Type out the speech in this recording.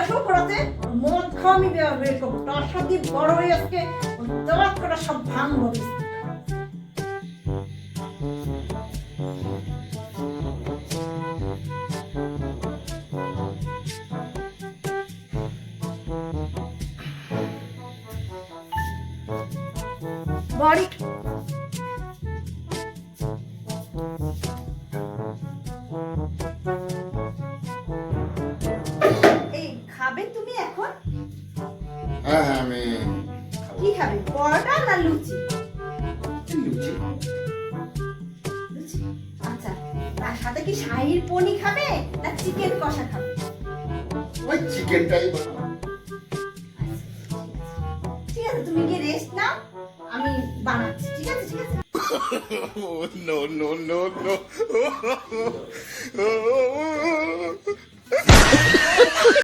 আসো পড়াতে। মদ আমি তার সাথে বড় হয়ে আজকে দাঁত করা সব ভাঙবো। বাড়ি আমি কি খাবে পরোটা না লুচি লুচি আচ্ছা তার সাথে কি শাহির পনি খাবে না চিকেন কষা খাবে ওই চিকেনটাই ঠিক আছে তুমি গিয়ে রেস্ট নাও আমি বানাচ্ছি ঠিক আছে ঠিক আছে no, no, no, no.